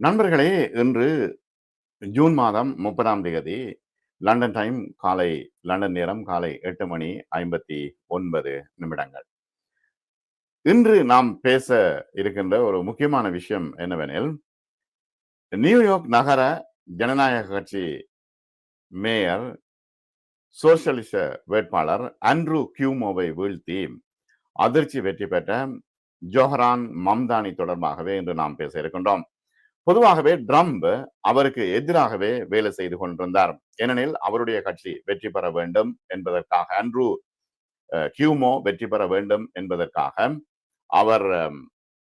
நண்பர்களே இன்று ஜூன் மாதம் முப்பதாம் தேதி லண்டன் டைம் காலை லண்டன் நேரம் காலை எட்டு மணி ஐம்பத்தி ஒன்பது நிமிடங்கள். இன்று நாம் பேச இருக்கின்ற ஒரு முக்கியமான விஷயம் என்னவெனில் நியூயார்க் நகர ஜனநாயக கட்சி மேயர் சோசியலிச வேட்பாளர் அண்ட்ரூ கியூமோவை வீழ்த்தி அதிர்ச்சி வெற்றி பெற்ற ஜோஹரான் மம்தானி தொடர்பாகவே இன்று நாம் பேச இருக்கின்றோம். பொதுவாகவே ட்ரம்ப் அவருக்கு எதிராகவே வேலை செய்து கொண்டிருந்தார். ஏனெனில் அவருடைய கட்சி வெற்றி பெற வேண்டும் என்பதற்காக அண்ட்ரூ கியூமோ வெற்றி பெற வேண்டும் என்பதற்காக அவர்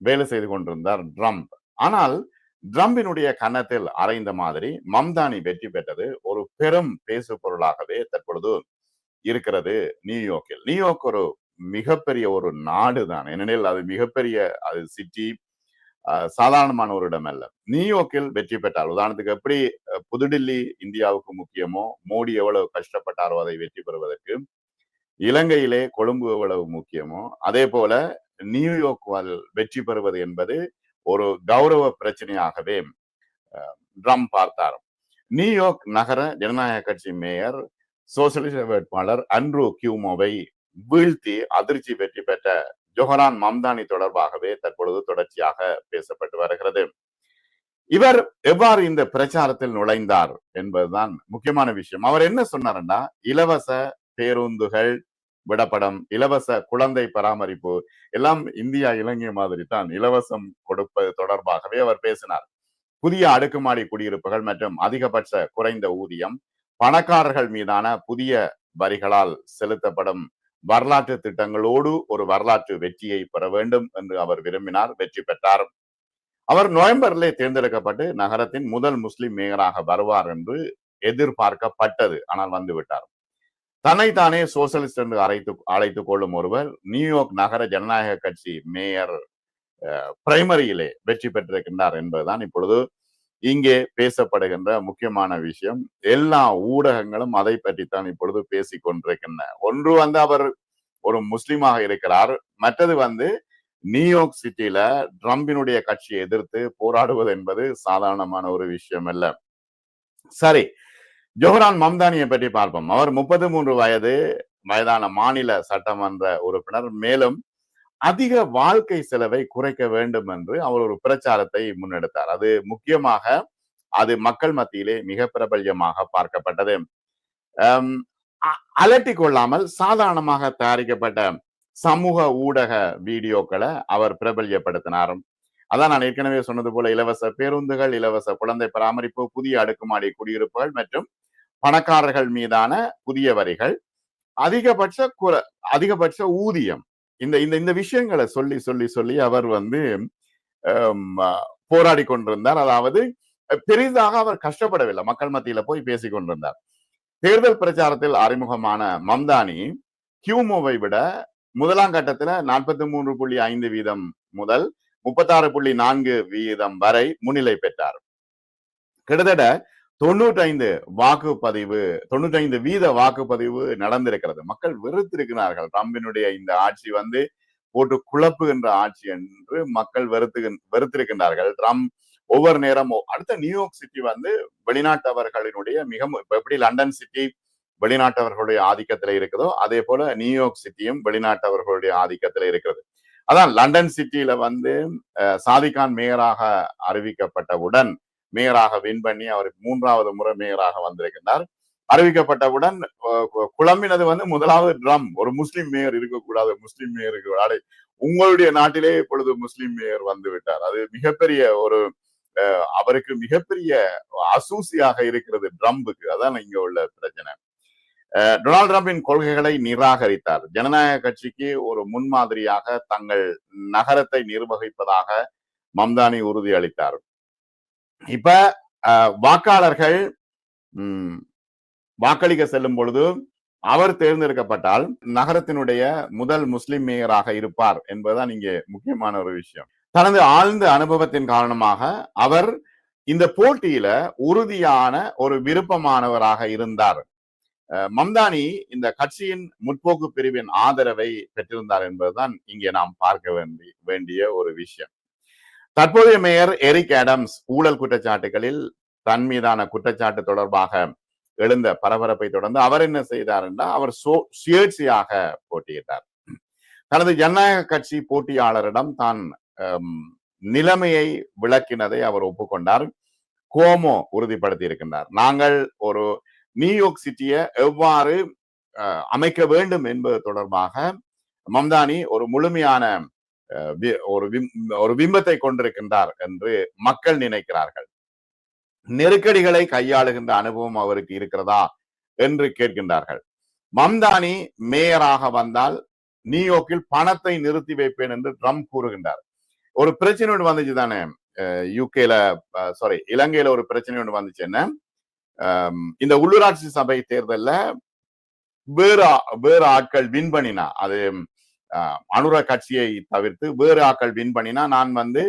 வேலை செய்து கொண்டிருந்தார் ட்ரம்ப். ஆனால் ட்ரம்பினுடைய கன்னத்தில் அறைந்த மாதிரி மம்தானி வெற்றி பெற்றது ஒரு பெரும் பேசு பொருளாகவே தற்பொழுது இருக்கிறது நியூயார்க்கில். நியூயார்க் ஒரு மிகப்பெரிய ஒரு நாடு தான் ஏனெனில் அது மிகப்பெரிய அது சிட்டி சாதாரணமான ஒரு இடம் அல்ல. நியூயார்க்கில் வெற்றி பெற்றார். உதாரணத்துக்கு எப்படி புதுடில்லி இந்தியாவுக்கு முக்கியமோ மோடி எவ்வளவு கஷ்டப்பட்டாரோ அதை வெற்றி பெறுவதற்கு இலங்கையிலே கொழும்பு எவ்வளவு முக்கியமோ அதே போல நியூயார்க் வெற்றி பெறுவது என்பது ஒரு கௌரவ பிரச்சனையாகவே ட்ரம் பார்த்தார். நியூயார்க் நகர ஜனநாயக கட்சி மேயர் சோசியலிச வேட்பாளர் அன்ரூ கியூமோவை வீழ்த்தி அதிர்ச்சி வெற்றி பெற்ற ஜொஹரான் மம்தானி தொடர்பாகவே தற்பொழுது தொடர்ச்சியாக பேசப்பட்டு வருகிறது. இவர் எவ்வாறு இந்த பிரச்சாரத்தில் நுழைந்தார் என்பதுதான் முக்கியமான விஷயம். அவர் என்ன சொன்னாருன்னா இலவச பேருந்துகள் விடப்படம் இலவச குழந்தை பராமரிப்பு எல்லாம் இந்தியா இலங்கை மாதிரி தான் இலவசம் கொடுப்பது தொடர்பாகவே அவர் பேசினார். புதிய அடுக்குமாடி குடியிருப்புகள் மற்றும் அதிகபட்ச குறைந்த ஊதியம் பணக்காரர்கள் மீதான புதிய வரிகளால் செலுத்தப்படும் வரலாற்று திட்டங்களோடு ஒரு வரலாற்று வெற்றியை பெற வேண்டும் என்று அவர் விரும்பினார் வெற்றி பெற்றார். அவர் நவம்பரிலே தேர்ந்தெடுக்கப்பட்டு நகரத்தின் முதல் முஸ்லிம் மேயராக வருவார் என்று எதிர்பார்க்கப்பட்டது ஆனால் வந்துவிட்டார். தன்னைத்தானே சோசியலிஸ்ட் என்று அழைத்து அழைத்துக் கொள்ளும் ஒருவர் நியூயார்க் நகர ஜனநாயக கட்சி மேயர் பிரைமரியிலே வெற்றி பெற்றிருக்கின்றார் என்பதுதான் இப்பொழுது இங்கே பேசப்படுகின்ற முக்கியமான விஷயம் எல்லா ஊடகங்களும் அதை பற்றித்தான் இப்பொழுது பேசிக் கொண்டிருக்கின்றன. ஒன்று வந்து அவர் ஒரு முஸ்லீமாக இருக்கிறார் மற்றது வந்து நியூயார்க் சிட்டியில ட்ரம்பினுடைய கட்சியை எதிர்த்து போராடுவது என்பது சாதாரணமான ஒரு விஷயம் அல்ல சரி ஜோஹரான் மம்தானியை பற்றி பார்ப்போம். அவர் முப்பத்தி மூன்று வயது வயதான மாநில சட்டமன்ற உறுப்பினர் மேலும் அதிக வாழ்க்கை செலவை குறைக்க வேண்டும் என்று அவர் ஒரு பிரச்சாரத்தை முன்னெடுத்தார். அது முக்கியமாக அது மக்கள் மத்தியிலே மிக பிரபல்யமாக பார்க்கப்பட்டது. அலட்டி கொள்ளாமல் சாதாரணமாக தயாரிக்கப்பட்ட சமூக ஊடக வீடியோக்களை அவர் பிரபல்யப்படுத்தினார். அதான் நான் ஏற்கனவே சொன்னது போல இலவச பேருந்துகள் இலவச குழந்தை பராமரிப்பு புதிய அடுக்குமாடி குடியிருப்புகள் மற்றும் பணக்காரர்கள் மீதான புதிய வரிகள் அதிகபட்ச குற அதிகபட்ச ஊதியம் இந்த இந்த இந்த விஷயங்களை சொல்லி சொல்லி சொல்லி அவர் வந்து போராடி கொண்டிருந்தார். அதாவது பெரிதாக அவர் கஷ்டப்படவில்லை. மக்கள் மத்தியில போய் பேசிக் கொண்டிருந்தார். தேர்தல் பிரச்சாரத்தில் அறிமுகமான மம்தானி கியூமோவை விட முதலாம் கட்டத்துல நாற்பத்தி மூன்று புள்ளி ஐந்து வீதம் முதல் முப்பத்தாறு புள்ளி நான்கு வீதம் வரை முன்னிலை பெற்றார். கிட்டத்தட்ட தொண்ணூற்றைந்து வாக்குப்பதிவு தொண்ணூற்றைந்து வீத வாக்குப்பதிவு நடந்திருக்கிறது. மக்கள் வெறுத்திருக்கிறார்கள். ட்ரம்பினுடைய இந்த ஆட்சி வந்து போட்டு குழப்புகின்ற ஆட்சி என்று மக்கள் வெறுத்து வெறுத்திருக்கின்றார்கள். ட்ரம்ப் ஒவ்வொரு நேரமும் அடுத்த நியூயார்க் சிட்டி வந்து வெளிநாட்டவர்களினுடைய மிக எப்படி லண்டன் சிட்டி வெளிநாட்டவர்களுடைய ஆதிக்கத்துல இருக்குதோ அதே போல நியூயார்க் சிட்டியும் வெளிநாட்டவர்களுடைய ஆதிக்கத்துல இருக்கிறது. அதான் லண்டன் சிட்டியில வந்து சாதிகான் மேயராக அறிவிக்கப்பட்டவுடன் மேயராக வின் பண்ணி அவருக்கு மூன்றாவது முறை மேயராக வந்திருக்கின்றார் அறிவிக்கப்பட்டவுடன் குழம்பினது வந்து முதலாவது ட்ரம். ஒரு முஸ்லிம் மேயர் இருக்கக்கூடாது. முஸ்லிம் மேயர் இருக்கக்கூடாது உங்களுடைய நாட்டிலே இப்பொழுது முஸ்லிம் மேயர் வந்து விட்டார். அது மிகப்பெரிய ஒரு அவருக்கு மிகப்பெரிய அசூசியாக இருக்கிறது ட்ரம்புக்கு அதான் இங்க உள்ள பிரச்சனை. டொனால்ட் ட்ரம்பின் கொள்கைகளை நிராகரித்தார். ஜனநாயக கட்சிக்கு ஒரு முன்மாதிரியாக தங்கள் நகரத்தை நிர்வகிப்பதாக மம்தானி உறுதியளித்தார். இப்ப வாக்காளர்கள் வாக்களிக்க செல்லும் பொழுது அவர் தேர்ந்தெடுக்கப்பட்டால் நகரத்தினுடைய முதல் முஸ்லிம் மேயராக இருப்பார் என்பதுதான் இங்கே முக்கியமான ஒரு விஷயம். தனது ஆழ்ந்த அனுபவத்தின் காரணமாக அவர் இந்த போட்டியில உறுதியான ஒரு விருப்பமானவராக இருந்தார். மம்தானி இந்த கட்சியின் முற்போக்கு பிரிவின் ஆதரவை பெற்றிருந்தார் என்பதுதான் இங்கே நாம் பார்க்க வேண்டி வேண்டிய ஒரு விஷயம். தற்போதைய மேயர் எரிக் ஆடம்ஸ் ஊழல் குற்றச்சாட்டுகளில் தன் மீதான குற்றச்சாட்டு தொடர்பாக எழுந்த பரபரப்பை தொடர்ந்து அவர் என்ன செய்தார் என்றால் அவர் சோ- சுயேட்சையாக போட்டியிட்டார். தனது ஜனநாயக கட்சி போட்டியாளரிடம் தான் ஹம், நிலைமையை விளக்கினதை அவர் ஒப்புக்கொண்டார். கோமோ உறுதிப்படுத்தி இருக்கின்றார் நாங்கள் ஒரு நியூயார்க் சிட்டியை எவ்வாறு அமைக்க வேண்டும் என்பது தொடர்பாக மம்தானி ஒரு முழுமையான ஒரு விம்- ஒரு பிம்பத்தை கொண்டிருக்கின்றார் என்று மக்கள் நினைக்கிறார்கள். நெருக்கடிகளை கையாளுகின்ற அனுபவம் அவருக்கு இருக்கிறதா என்று கேட்கின்றார்கள். மம்தானி மேயராக வந்தால் நியூயோர்க்கில் பணத்தை நிறுத்தி வைப்பேன் என்று ட்ரம்ப் கூறுகின்றார். ஒரு பிரச்சனை ஒன்று வந்துச்சு தானே? யூகேல சாரி இலங்கையில ஒரு பிரச்சனை ஒன்று வந்துச்சு என்ன? இந்த உள்ளூராட்சி சபை தேர்தலில் வேறு வேறு ஆட்கள் வின் பண்ணினா அது அனுர கட்சியை தவிர்த்து வேறு ஆட்கள் வின் பண்ணினா நான் வந்து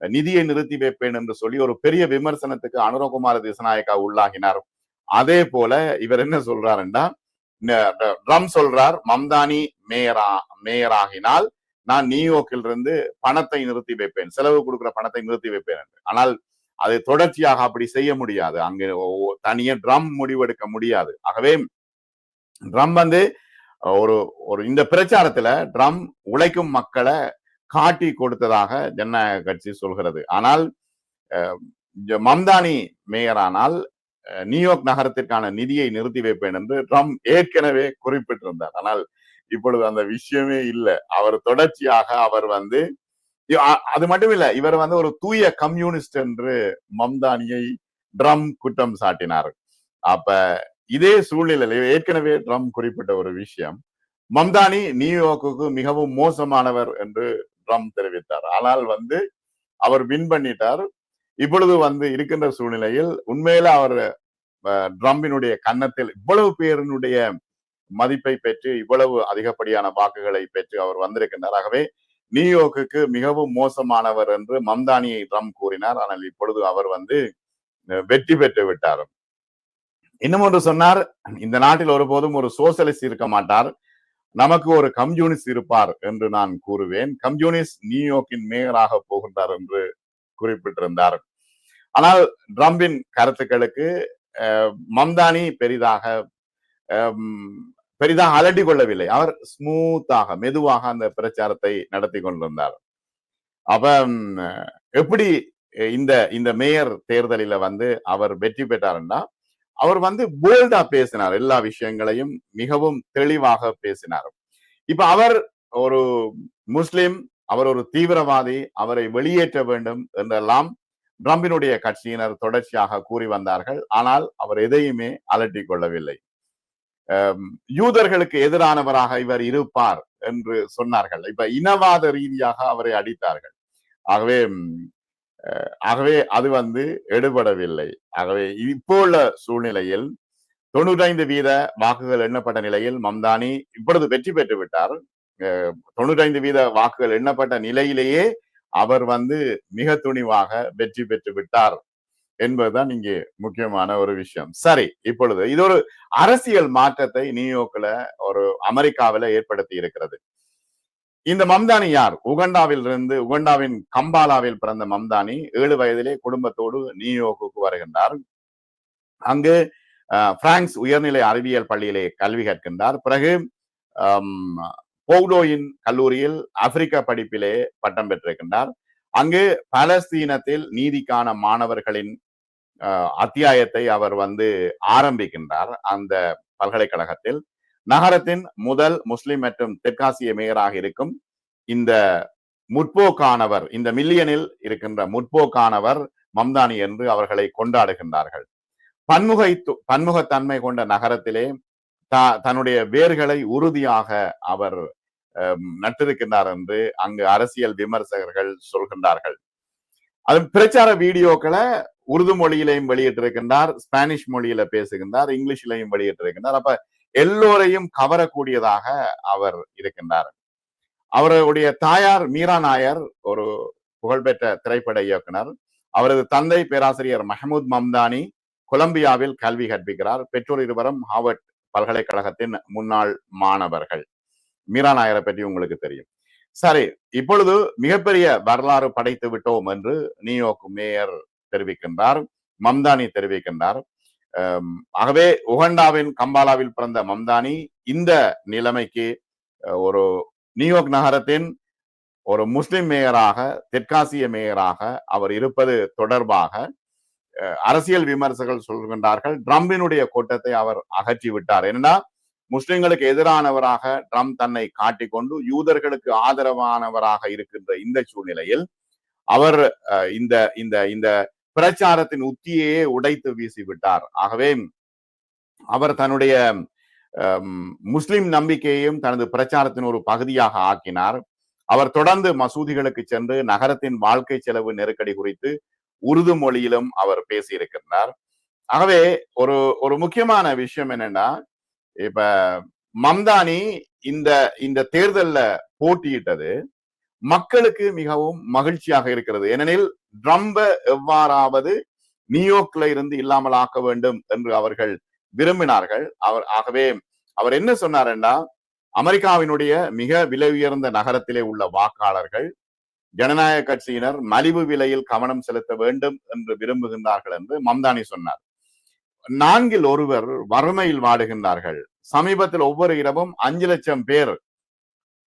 நிதியை நிறுத்தி வைப்பேன் என்று சொல்லி ஒரு பெரிய விமர்சனத்துக்கு அனுரகுமார திசநாயக்கா உள்ளாகினார். அதே போல இவர் என்ன சொல்றாருன்னா ட்ரம் சொல்றார் மம்தானி மேயரா மேயராகினால் நான் நியூயோர்க்கில் இருந்து பணத்தை நிறுத்தி வைப்பேன் செலவு கொடுக்கிற பணத்தை நிறுத்தி வைப்பேன் என்று. ஆனால் அது தொடர்ச்சியாக அப்படி செய்ய முடியாது. அங்கு தனியே ட்ரம் முடிவெடுக்க முடியாது. ஆகவே ட்ரம் வந்து ஒரு ஒரு இந்த பிரச்சாரத்துல ட்ரம் உழைக்கும் மக்களை காட்டி கொடுத்ததாக ஜனநாயக கட்சி சொல்கிறது. ஆனால் அஹ், மம்தானி மேயரானால் அஹ், நியூயார்க் நகரத்திற்கான நிதியை நிறுத்தி வைப்பேன் என்று ட்ரம்ப் ஏற்கனவே குறிப்பிட்டிருந்தார். ஆனால் இப்பொழுது அந்த விஷயமே இல்லை. அவர் தொடர்ச்சியாக அவர் வந்து அது மட்டும் இல்ல இவர் வந்து ஒரு தூய கம்யூனிஸ்ட் என்று மம்தானியை ட்ரம் குற்றம் சாட்டினார். அப்ப இதே சூழ்நிலையில் ஏற்கனவே ட்ரம்ப் குறிப்பிட்ட ஒரு விஷயம். மம்தானி நியூயார்க்குக்கு மிகவும் மோசமானவர் என்று ட்ரம்ப் தெரிவித்தார். ஆனால் வந்து அவர் வின் பண்ணிட்டார். இப்பொழுது வந்து இருக்கின்ற சூழ்நிலையில் உண்மையில அவர் அஹ், ட்ரம்பினுடைய கன்னத்தில் இவ்வளவு பேரினுடைய மதிப்பை பெற்று இவ்வளவு அதிகப்படியான வாக்குகளை பெற்று அவர் வந்திருக்கின்றார். ஆகவே நியூயோர்க்கு மிகவும் மோசமானவர் என்று மம்தானியை ட்ரம்ப் கூறினார். ஆனால் இப்பொழுது அவர் வந்து வெற்றி பெற்று விட்டார். இன்னும் ஒன்று சொன்னார் இந்த நாட்டில் ஒருபோதும் ஒரு சோசலிஸ்ட் இருக்க மாட்டார். நமக்கு ஒரு கம்யூனிஸ்ட் இருப்பார் என்று நான் கூறுவேன். கம்யூனிஸ்ட் நியூயார்க்கின் மேயராக போகின்றார் என்று குறிப்பிட்டிருந்தார். ஆனால் ட்ரம்பின் கருத்துக்களுக்கு அஹ், மம்தானி பெரிதாக பெரிதாக அலட்டி கொள்ளவில்லை. அவர் ஸ்மூத்தாக மெதுவாக அந்த பிரச்சாரத்தை நடத்தி கொண்டிருந்தார். அப்ப எப்படி இந்த இந்த மேயர் தேர்தலில வந்து அவர் வெற்றி பெற்றாருன்னா அவர் வந்து போல்டா பேசினார். எல்லா விஷயங்களையும் மிகவும் தெளிவாக பேசினார். இப்ப அவர் ஒரு முஸ்லிம் அவர் ஒரு தீவிரவாதி அவரை வெளியேற்ற வேண்டும் என்றெல்லாம் ட்ரம்பினுடைய கட்சியினர் தொடர்ச்சியாக கூறி வந்தார்கள். ஆனால் அவர் எதையுமே அலட்டி கொள்ளவில்லை. யூதர்களுக்கு எதிரானவராக இவர் இருப்பார் என்று சொன்னார்கள். இப்ப இனவாத ரீதியாக அவரை அடித்தார்கள். ஆகவே ஆகவே அது வந்து எடுபடவில்லை. ஆகவே இப்போ உள்ள சூழ்நிலையில் தொண்ணூற்றைந்து வீத வாக்குகள் எண்ணப்பட்ட நிலையில் மம்தானி இப்பொழுது வெற்றி பெற்று விட்டார். அஹ், தொண்ணூற்றைந்து வீத வாக்குகள் எண்ணப்பட்ட நிலையிலேயே அவர் வந்து மிக துணிவாக வெற்றி பெற்று விட்டார் என்பதுதான் இங்கே முக்கியமான ஒரு விஷயம். சரி இப்பொழுது இது ஒரு அரசியல் மாற்றத்தை நியூயார்க்ல ஒரு அமெரிக்காவில ஏற்படுத்தி இருக்கிறது. இந்த மம்தானி யார்? உகண்டாவில் இருந்து உகண்டாவின் கம்பாலாவில் பிறந்த மம்தானி ஏழு வயதிலே குடும்பத்தோடு நியூயோர்க்கு வருகின்றார். அங்கு பிரான்ஸ் உயர்நிலை அறிவியல் பள்ளியிலே கல்வி கற்கின்றார். பிறகு போக்டோயின் கல்லூரியில் ஆப்பிரிக்க படிப்பிலே பட்டம் பெற்றிருக்கின்றார். அங்கு பலஸ்தீனத்தில் நீதிக்கான மாணவர்களின் அஹ், அத்தியாயத்தை அவர் வந்து ஆரம்பிக்கின்றார் அந்த பல்கலைக்கழகத்தில். நகரத்தின் முதல் முஸ்லிம் மற்றும் தெற்காசிய மேயராக இருக்கும் இந்த முற்போக்கானவர் இந்த மில்லியனில் இருக்கின்ற முற்போக்கானவர் மம்தானி என்று அவர்களை கொண்டாடுகின்றார்கள். பன்முகை பன்முகத்தன்மை கொண்ட நகரத்திலே தன்னுடைய வேர்களை உறுதியாக அவர் நட்டிருக்கின்றார் என்று அங்கு அரசியல் விமர்சகர்கள் சொல்கின்றார்கள். அது பிரச்சார வீடியோக்களை உருது மொழியிலையும் வெளியிட்டிருக்கின்றார் ஸ்பானிஷ் மொழியில பேசுகின்றார் இங்கிலீஷ்லையும் வெளியிட்டிருக்கின்றார். அப்ப எல்லோரையும் கவரக்கூடியதாக அவர் இருக்கின்றார். அவருடைய தாயார் மீரா நாயர் ஒரு புகழ்பெற்ற திரைப்பட இயக்குனர். அவரது தந்தை பேராசிரியர் மஹமூத் மம்தானி கொலம்பியாவில் கல்வி கற்பிக்கிறார். பெற்றோர் இருவரும் ஹார்வர்ட் பல்கலைக்கழகத்தின் முன்னாள் மாணவர்கள். மீரா நாயரை பற்றி உங்களுக்கு தெரியும். சரி இப்பொழுது மிகப்பெரிய வரலாறு படைத்து விட்டோம் என்று நியூயார்க் மேயர் தெரிவிக்கின்றார் மம்தானி தெரிவிக்கின்றார். ஆகவே உகண்டாவின் கம்பாலாவில் பிறந்த மம்தானி இந்த நிலைமைக்கு ஒரு நியூயார்க் நகரத்தின் ஒரு முஸ்லிம் மேயராக தெற்காசிய மேயராக அவர் இருப்பது தொடர்பாக அஹ், அரசியல் விமர்சகர்கள் சொல்கின்றார்கள். ட்ரம்பினுடைய கூட்டத்தை அவர் அகற்றி விட்டார். என்னன்னா முஸ்லிம்களுக்கு எதிரானவராக ட்ரம்ப் தன்னை காட்டிக்கொண்டு யூதர்களுக்கு ஆதரவானவராக இருக்கின்ற இந்த சூழ்நிலையில் அவர் அஹ், இந்த இந்த இந்த பிரச்சாரத்தின் உத்தியையே உடைத்து வீசிவிட்டார் ஆகவே அவர் தன்னுடைய முஸ்லிம் நம்பிக்கையையும் தனது பிரச்சாரத்தின் ஒரு பகுதியாக ஆக்கினார். அவர் தொடர்ந்து மசூதிகளுக்கு சென்று நகரத்தின் வாழ்க்கை செலவு நெருக்கடி குறித்து உருது மொழியிலும் அவர் பேசியிருக்கின்றார். ஆகவே ஒரு ஒரு முக்கியமான விஷயம் என்னன்னா இப்ப மம்தானி இந்த இந்த தேர்தல்ல போட்டியிட்டது. மக்களுக்கு மிகவும் மகிழ்ச்சியாக இருக்கிறது. ஏனெனில் ட்ரம்ப எவ்வாறாவது நியூயோர்க்ல இருந்து இல்லாமல் ஆக்க வேண்டும் என்று அவர்கள் விரும்பினார்கள். அவர் ஆகவே அவர் என்ன சொன்னார்னா அமெரிக்காவினுடைய மிக விலை உயர்ந்த நகரத்திலே உள்ள வாக்காளர்கள் ஜனநாயக கட்சியினர் மலிவு விலையில் கவனம் செலுத்த வேண்டும் என்று விரும்புகின்றார்கள் என்று மம்தானி சொன்னார். நான்கில் ஒருவர் வறுமையில் வாடுகின்றார்கள். சமீபத்தில் ஒவ்வொரு இரவும் அஞ்சு லட்சம் பேர்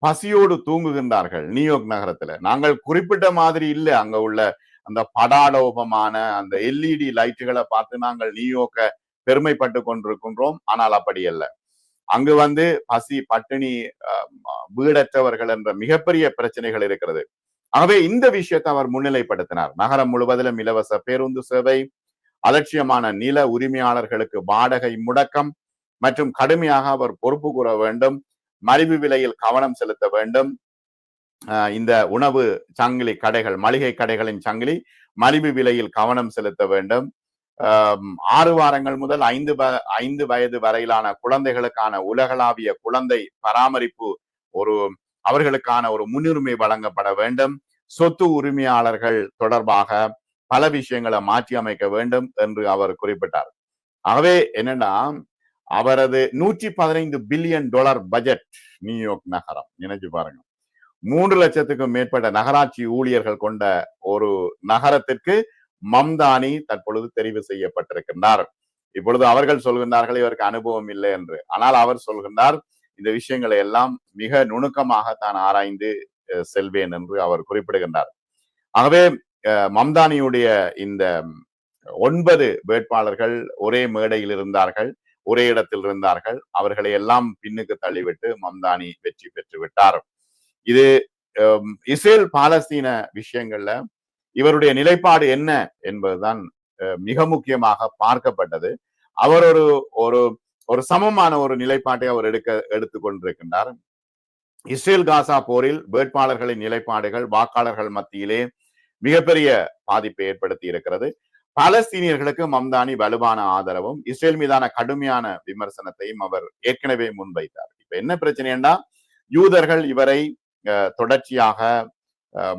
பசியோடு தூங்குகின்றார்கள் நியூயார்க் நகரத்துல. நாங்கள் குறிப்பிட்ட மாதிரி இல்லை. அங்க உள்ள அந்த படாடோபமான அந்த எல்இடி லைட்டுகளை பார்த்து நாங்கள் நியூயார்க்க பெருமைப்பட்டு கொண்டிருக்கின்றோம். ஆனால் அப்படி அல்ல. அங்கு வந்து பசி பட்டினி அஹ், வீடற்றவர்கள் என்ற மிகப்பெரிய பிரச்சனைகள் இருக்கிறது. ஆகவே இந்த விஷயத்தை அவர் முன்னிலைப்படுத்தினார். நகரம் முழுவதிலும் இலவச பேருந்து சேவை அலட்சியமான நில உரிமையாளர்களுக்கு வாடகை முடக்கம் மற்றும் கடுமையாக அவர் பொறுப்பு கூற வேண்டும். மலிவு விலையில் கவனம் செலுத்த வேண்டும். இந்த உணவு சங்கிலி கடைகள் மளிகை கடைகளின் சங்கிலி மலிவு விலையில் கவனம் செலுத்த வேண்டும். ஆறு வாரங்கள் முதல் ஐந்து வ- ஐந்து வயது வரையிலான குழந்தைகளுக்கான உலகளாவிய குழந்தை பராமரிப்பு ஒரு அவர்களுக்கான ஒரு முன்னுரிமை வழங்கப்பட வேண்டும். சொத்து உரிமையாளர்கள் தொடர்பாக பல விஷயங்களை மாற்றி அமைக்க வேண்டும் என்று அவர் குறிப்பிட்டார். ஆகவே என்னன்னா அவரது நூற்றி பதினைந்து பில்லியன் டாலர் பட்ஜெட் நியூயார்க் நகரம். நினைச்சு பாருங்க. மூன்று லட்சத்துக்கும் மேற்பட்ட நகராட்சி ஊழியர்கள் கொண்ட ஒரு நகரத்திற்கு மம்தானி தற்பொழுது தெரிவு செய்யப்பட்டிருக்கின்றார். இப்பொழுது அவர்கள் சொல்கின்றார்கள் இவருக்கு அனுபவம் இல்லை என்று. ஆனால் அவர் சொல்கின்றார் இந்த விஷயங்களை எல்லாம் மிக நுணுக்கமாக தான் ஆராய்ந்து அஹ், செல்வேன் என்று அவர் குறிப்பிடுகின்றார். ஆகவே அஹ், மம்தானியுடைய இந்த ஒன்பது வேட்பாளர்கள் ஒரே மேடையில் இருந்தார்கள். ஒரே இடத்தில் இருந்தார்கள். அவர்களை எல்லாம் பின்னுக்கு தள்ளிவிட்டு மம்தானி வெற்றி பெற்று விட்டார். இது அஹ், இஸ்ரேல் பாலஸ்தீன விஷயங்கள்ல இவருடைய நிலைப்பாடு என்ன என்பதுதான் அஹ், மிக முக்கியமாக பார்க்கப்பட்டது. அவர் ஒரு ஒரு ஒரு சமமான ஒரு நிலைப்பாட்டை அவர் எடுக்க எடுத்துக் கொண்டிருக்கின்றார். இஸ்ரேல் காசா போரில் வேட்பாளர்களின் நிலைப்பாடுகள் வாக்காளர்கள் மத்தியிலே மிகப்பெரிய பாதிப்பை ஏற்படுத்தி இருக்கிறது. பாலஸ்தீனியர்களுக்கு மம்தானி வலுவான ஆதரவும் இஸ்ரேல் மீதான கடுமையான விமர்சனத்தையும் அவர் ஏற்கனவே முன்வைத்தார். இப்ப என்ன பிரச்சனைன்னா யூதர்கள் இவரை அஹ், தொடர்ச்சியாக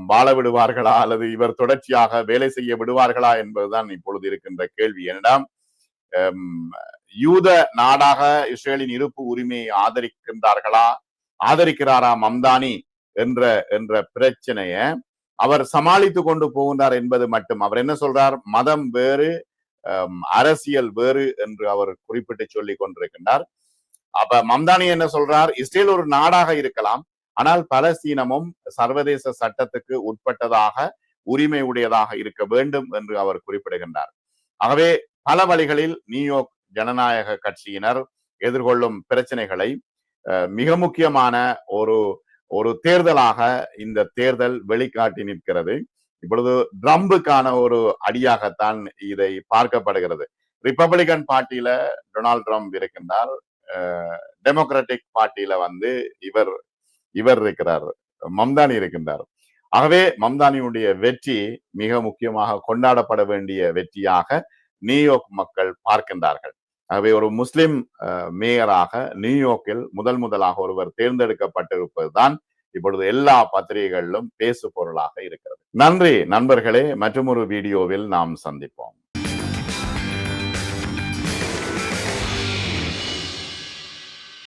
வாழ விடுவார்களா அல்லது இவர் தொடர்ச்சியாக வேலை செய்ய விடுவார்களா என்பதுதான் இப்பொழுது இருக்கின்ற கேள்வி. என்னிடம் ஹம், யூத நாடாக இஸ்ரேலின் இருப்பு உரிமையை ஆதரிக்கின்றார்களா ஆதரிக்கிறாரா மம்தானி என்ற என்ற பிரச்சனைய அவர் சமாளித்து கொண்டு போகின்றார் என்பது மட்டும். அவர் என்ன சொல்றார்? மதம் வேறு அரசியல் வேறு என்று அவர் குறிப்பிட்டு சொல்லிக் கொண்டிருக்கின்றார். அப்ப மம்தானி என்ன சொல்றார்? இஸ்ரேல் ஒரு நாடாக இருக்கலாம் ஆனால் பலஸ்தீனமும் சர்வதேச சட்டத்துக்கு உட்பட்டதாக உரிமை உடையதாக இருக்க வேண்டும் என்று அவர் குறிப்பிடுகின்றார். ஆகவே பல வழிகளில் நியூயோர்க் ஜனநாயக கட்சியினர் எதிர்கொள்ளும் பிரச்சனைகளை அஹ், மிக முக்கியமான ஒரு ஒரு தேர்தலாக இந்த தேர்தல் வெளிக்காட்டி நிற்கிறது. இப்பொழுது ட்ரம்புக்கான ஒரு அடியாகத்தான் இதை பார்க்கப்படுகிறது. ரிப்பப்ளிகன் பார்ட்டியில டொனால்ட் ட்ரம்ப் இருக்கின்றார். டெமோக்ராட்டிக் பார்ட்டியில வந்து இவர் இவர் இருக்கிறார். மம்தானி இருக்கின்றார். ஆகவே மம்தானியுடைய வெற்றி மிக முக்கியமாக கொண்டாடப்பட வேண்டிய வெற்றியாக நியூயார்க் மக்கள் பார்க்கின்றார்கள். ஆகவே ஒரு முஸ்லிம் அஹ், மேயராக நியூயார்க்கில் முதல் முதலாக ஒருவர் தேர்ந்தெடுக்கப்பட்டிருப்பதுதான் இப்பொழுது எல்லா பத்திரிகைகளிலும் பேசு பொருளாக இருக்கிறது. நன்றி நண்பர்களே. மற்றொரு வீடியோவில் நாம் சந்திப்போம்.